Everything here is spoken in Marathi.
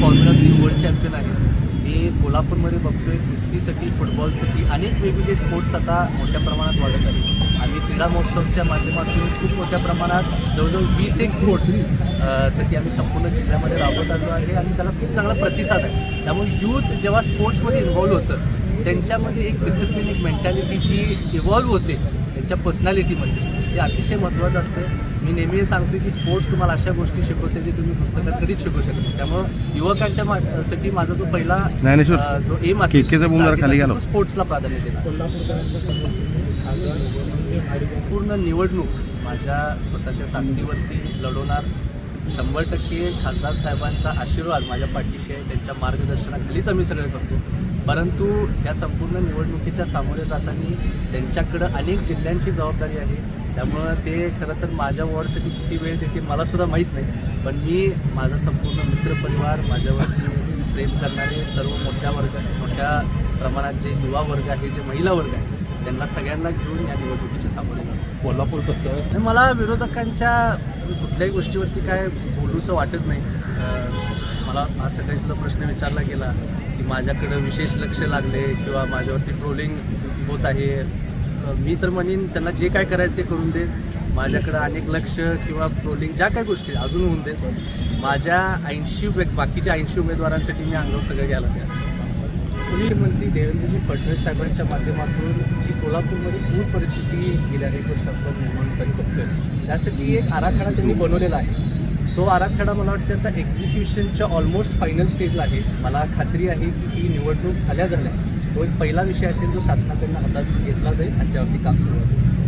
फॉर्म्युला थ्री वर्ल्ड चॅम्पियन आहेत. मी कोल्हापूरमध्ये बघतोय कुस्तीसाठी फुटबॉलसाठी अनेक वेगवेगळे स्पोर्ट्स आता मोठ्या प्रमाणात वाढत आहेत. आम्ही क्रीडा महोत्सवच्या माध्यमातून खूप मोठ्या प्रमाणात जवळजवळ वीस एक स्पोर्ट्ससाठी आम्ही संपूर्ण जिल्ह्यामध्ये राबवत आलो आहे आणि त्याला खूप चांगला प्रतिसाद आहे. त्यामुळे यूथ जेव्हा स्पोर्ट्समध्ये इन्व्हॉल्व्ह होतं त्यांच्यामध्ये एक डिसिप्लिन एक मेंटॅलिटीची इव्हॉल्व्ह होते त्यांच्या पर्सनॅलिटीमध्ये ते अतिशय महत्त्वाचं असतं मी नेहमी हे सांगतो की स्पोर्ट्स तुम्हाला अशा गोष्टी शिकवते जे तुम्ही पुस्तकात कधीच शिकू शकत त्यामुळं युवकांच्या मा- साठी माझा जो पहिला अ, जो एम असेल केकेचा बोम जरा खाली गेला. तो स्पोर्ट्सला प्राधान्य देणार पूर्ण निवडणूक माझ्या स्वतःच्या ताकदीवरती लढवणार. शंभर टक्के खासदार साहेबांचा आशीर्वाद माझ्या पाठीशी आहे. त्यांच्या मार्गदर्शनाखालीच आम्ही सगळं करतो. परंतु या संपूर्ण निवडणुकीच्या सामोरे जाताना त्यांच्याकडं अनेक जिल्ह्यांची जबाबदारी आहे. त्यामुळं ते खरं तर माझ्या वॉर्डसाठी किती वेळ देते मला सुद्धा माहीत नाही. पण मी माझा संपूर्ण मित्रपरिवार माझ्यावरती प्रेम करणारे सर्व मोठ्या वर्ग मोठ्या प्रमाणात जे युवा वर्ग आहे जे महिला वर्ग आहे त्यांना सगळ्यांना घेऊन या निवडणुकीच्या सामोरे कोल्हापूर कसं? मला विरोधकांच्या कुठल्याही गोष्टीवरती काय बोलूसं वाटत नाही. मला आज सकाळी सुद्धा प्रश्न विचारला गेला की माझ्याकडं विशेष लक्ष लागले किंवा माझ्यावरती ट्रोलिंग होत आहे. मी तर म्हणेन त्यांना जे काय करायचं ते करून देत. माझ्याकडं अनेक लक्ष किंवा ट्रोलिंग ज्या काही गोष्टी अजून होऊन देत. माझ्या ऐंशी बाकीच्या ऐंशी उमेदवारांसाठी मी अंगावर सगळं घ्यायला तयार मुख्यमंत्री देवेंद्रजी फडणवीस साहेबांच्या माध्यमातून जी कोल्हापूरमध्ये पूर परिस्थिती गेल्या अनेक वर्षांपासून निर्माण करीत बघतोय त्यासाठी एक आराखडा त्यांनी बनवलेला आहे. तो आराखडा मला वाटतं आता एक्झिक्युशनच्या ऑलमोस्ट फायनल स्टेजला आहे. मला खात्री आहे की ही निवडणूक झाल्या झाल्या. तो एक पहिला विषय असेल जो शासनाकडनं हातात घेतला जाईल आणि त्यावरती काम सुरू होईल.